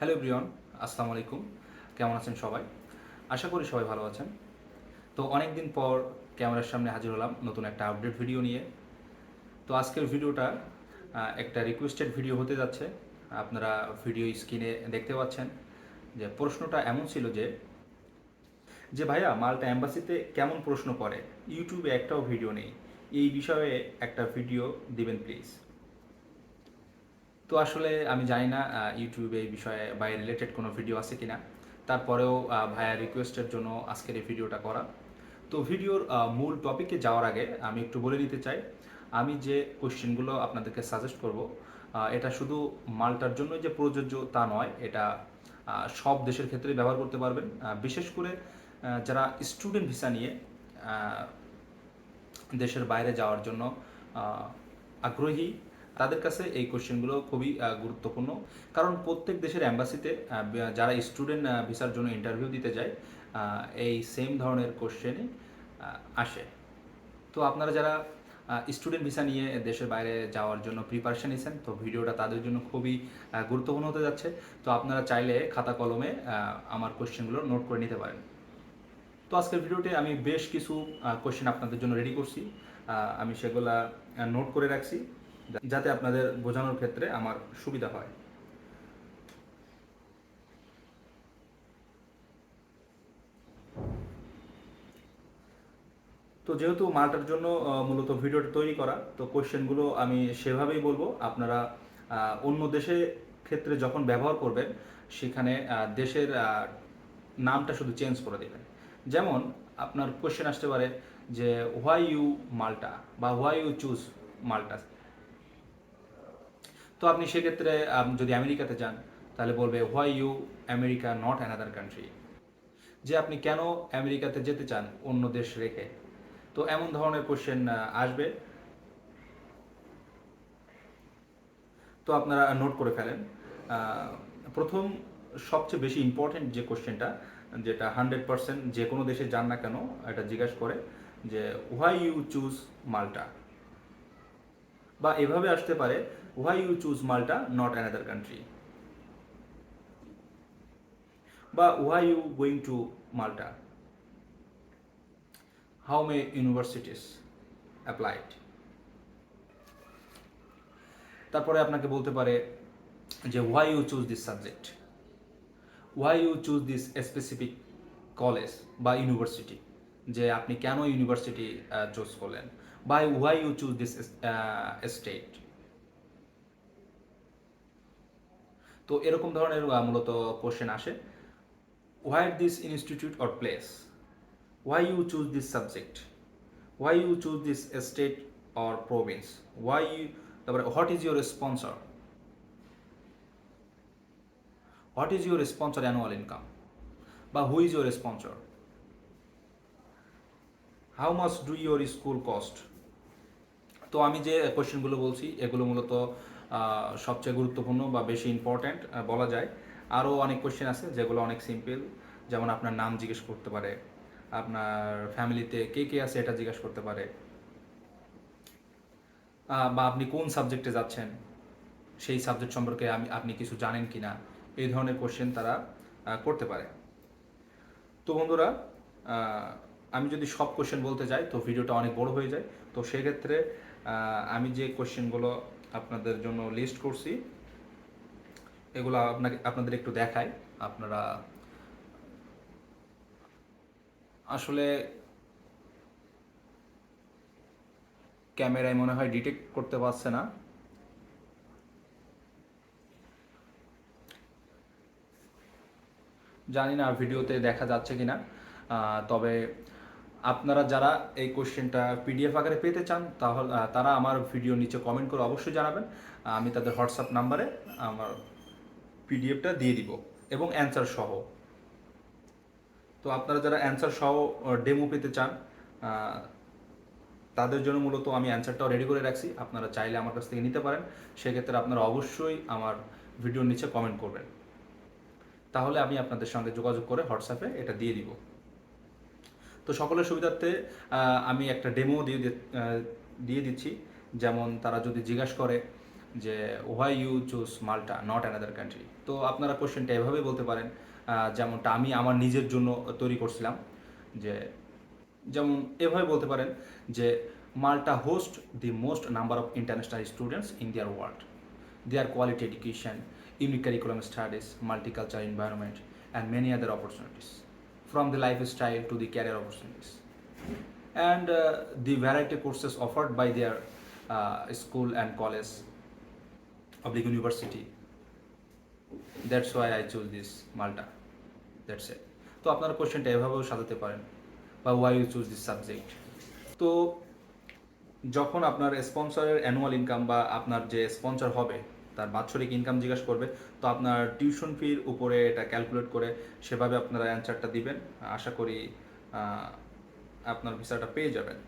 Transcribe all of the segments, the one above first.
Hello Brian আসসালামু আলাইকুম। কেমন আছেন সবাই? আশা করি সবাই ভালো আছেন। তো অনেক দিন পর ক্যামেরার সামনে হাজির হলাম নতুন একটা আপডেট ভিডিও নিয়ে। তো আজকের ভিডিওটা একটা রিকোয়েস্টেড ভিডিও হতে যাচ্ছে। আপনারা ভিডিও স্ক্রিনে দেখতে পাচ্ছেন যে প্রশ্নটা এমন ছিল যে যে ভাইয়া, মাল্টা অ্যাম্বাসিতে কেমন প্রশ্ন করে? ইউটিউবে একটাও ভিডিও নেই। এই বিষয়ে একটা ভিডিও দিবেন প্লিজ তো আসলে আমি জানি না ইউটিউবে এই বিষয়ে বা রিলেটেড কোনো ভিডিও আছে কি না তারপরেও ভাইয়া রিকোয়েস্টের জন্য আজকের এই ভিডিওটা করা। তো ভিডিওর মূল টপিকে যাওয়ার আগে আমি একটু বলে দিতে চাই। আমি যে কোশ্চেনগুলো আপনাদেরকে সাজেস্ট করব এটা শুধু মালটার জন্য যে প্রযোজ্য তা নয়, এটা সব দেশের ক্ষেত্রে ব্যবহার করতে পারবেন। বিশেষ করে যারা স্টুডেন্ট ভিসা নিয়ে দেশের বাইরে যাওয়ার জন্য আগ্রহী তাদের কাছে এই কোশ্চেনগুলো খুবই গুরুত্বপূর্ণ। কারণ প্রত্যেক দেশের অ্যাম্বাসিতে যারা স্টুডেন্ট ভিসার জন্য ইন্টারভিউ দিতে যায় এই সেম ধরনের কোশ্চেনই আসে। তো আপনারা যারা স্টুডেন্ট ভিসা নিয়ে দেশের বাইরে যাওয়ার জন্য প্রিপারেশন নিয়েছেন তো ভিডিওটা তাদের জন্য খুবই গুরুত্বপূর্ণ হতে যাচ্ছে। তো আপনারা চাইলে খাতা কলমে আমার কোশ্চেনগুলো নোট করে নিতে পারেন। তো আজকের ভিডিওতে আমি বেশ কিছু কোশ্চেন আপনাদের জন্য রেডি করছি। আমি সেগুলা নোট করে রাখছি। যাতে আপনাদের বোঝানোর ক্ষেত্রে আমার সুবিধা হয়। তো যেহেতু মালটার জন্য মূলত ভিডিওটা তৈরি করা, তো কোশ্চেনগুলো আমি সেভাবেই বলব। আপনারা অন্য দেশে ক্ষেত্রে যখন ব্যবহার করবেন, সেখানে দেশের নামটা শুধু চেঞ্জ করে দেবেন। যেমন, আপনার কোয়েশ্চেন আসতে পারে যে, হোয়াই ইউ মাল্টা? বা, হোয়াই ইউ চুজ মাল্টা? তো আপনি সেক্ষেত্রে যদি আমেরিকাতে যান, তাহলে বলবে why you America not another country যে আপনি কেন আমেরিকাতে যেতে চান, অন্য দেশ রেখে? তো এমন ধরনের কোশ্চেন আসবে। তো আপনারা নোট করে ফেলেন। প্রথম সবচেয়ে বেশি ইম্পর্টেন্ট যে কোশ্চেনটা যেটা হান্ড্রেড পার্সেন্ট যে কোনো দেশে যান না কেন, এটা জিজ্ঞাসা করে যে হোয়াই ইউ চুজ মাল্টা বা এভাবে আসতে পারে why you choose Malta not another country বা why you going to Malta? How may universities applied তারপরে আপনাকে বলতে পারে যে why you choose this subject why you choose this specific college বা ইউনিভার্সিটি যে আপনি কেন ইউনিভার্সিটি চুজ করলেন? বা why you choose this state তো এরকম ধরনের মূলত কোশ্চেন আসে why this institute or place why you choose this subject why you choose this state or province why you তারপরে what is your sponsor what is your sponsor annual income বা who is your sponsor how much do your school cost তো আমি যে কোয়েশ্চেনগুলো বলছি, এগুলো মূলত সবচেয়ে গুরুত্বপূর্ণ বা বেশি ইম্পর্ট্যান্ট বলা যায়। আরও অনেক কোশ্চেন আছে যেগুলো অনেক সিম্পল যেমন আপনার নাম জিজ্ঞেস করতে পারে, আপনার ফ্যামিলিতে কে কে আছে এটা জিজ্ঞেস করতে পারে বা আপনি কোন সাবজেক্টে যাচ্ছেন, সেই সাবজেক্ট সম্পর্কে আমি, আপনি কিছু জানেন কি না এই ধরনের কোশ্চেন তারা করতে পারে। তো বন্ধুরা আমি যদি সব কোশ্চেন বলতে যাই, তো ভিডিওটা অনেক বড় হয়ে যায়। তো সেক্ষেত্রে আমি যে কোশ্চেনগুলো আপনাদের জন্য লিস্ট করছি, এগুলো আপনাকে, আপনাদের একটু দেখাই। আপনারা, আসলে ক্যামেরায় মনে হয় ডিটেক্ট করতে পারছে না। জানি না ভিডিওতে দেখা যাচ্ছে কিনা। তবে আপনারা যারা এই কোশ্চেনটা পিডিএফ আকারে পেতে চান, তাহলে তারা আমার ভিডিও নিচে কমেন্ট করে অবশ্যই জানাবেন। আমি তাদের হোয়াটসঅ্যাপ নাম্বারে আমার পিডিএফটা দিয়ে দিব এবং অ্যান্সার সহ। তো আপনারা যারা অ্যান্সার সহ ডেমো পেতে চান তাদের জন্য মূলত আমি অ্যান্সারটাও রেডি করে রাখছি। আপনারা চাইলে আমার কাছ থেকে নিতে পারেন। সেক্ষেত্রে আপনারা অবশ্যই আমার ভিডিওর নিচে কমেন্ট করবেন। তাহলে আমি আপনাদের সঙ্গে যোগাযোগ করে হোয়াটসঅ্যাপে এটা দিয়ে দিব। তো সকলের সুবিধার্থে আমি একটা ডেমো দিয়ে দিয়ে দিচ্ছি। যেমন তারা যদি জিজ্ঞাসা করে যে why you choose Malta not another country তো আপনারা কোশ্চেনটা এভাবে বলতে পারেন যেমনটা আমি আমার নিজের জন্য তৈরি করছিলাম। যে, যেমন এভাবে বলতে পারেন যে Malta host the most number of international students in their world their quality education unique curriculum studies multiculture environment and many other opportunities from the lifestyle to the career opportunities and uh, the variety courses offered by their uh, school and college of the university that's why i choose this malta that's it তো আপনারা কোশ্চেনটা এভাবেও সাজাতে পারেন বা why you choose this subject তো যখন আপনার স্পন্সরের অ্যানুয়াল ইনকাম বা আপনার যে স্পন্সর হবে তার বাৎসরিক ইনকাম জিজ্ঞাসা করবে। তো আপনার টিউশন ফির উপরে এটা ক্যালকুলেট করে সেভাবে আপনারা অ্যান্সারটা দিবেন। আশা করি আপনার ভিসাটা পেয়ে যাবেন।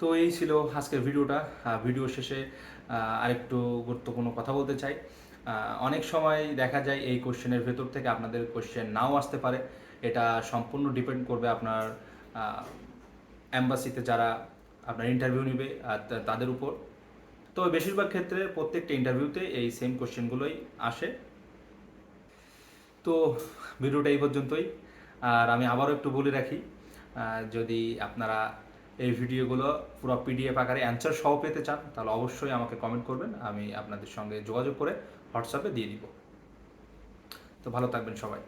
তো এই ছিল আজকের ভিডিওটা। ভিডিও শেষে আরেকটু গুরুত্বপূর্ণ কথা বলতে চাই। অনেক সময় দেখা যায় এই কোশ্চেনের ভেতর থেকে আপনাদের কোশ্চেন নাও আসতে পারে। এটা সম্পূর্ণ ডিপেন্ড করবে আপনার অ্যাম্বাসিতে যারা আপনার ইন্টারভিউ নেবে তাদের উপর। তো বেশিরভাগ ক্ষেত্রে প্রত্যেকটা ইন্টারভিউতে এই সেম কোশ্চেনগুলোই আসে। তো ভিডিওটা এই পর্যন্তই। আর আমি আবারও একটু বলে রাখি যদি আপনারা এই ভিডিওগুলো পুরো পিডিএফ আকারে অ্যান্সার সহ পেতে চান, তাহলে অবশ্যই আমাকে কমেন্ট করবেন, আমি আপনাদের সঙ্গে যোগাযোগ করে হোয়াটসঅ্যাপে দিয়ে দিব। তো ভালো থাকবেন সবাই।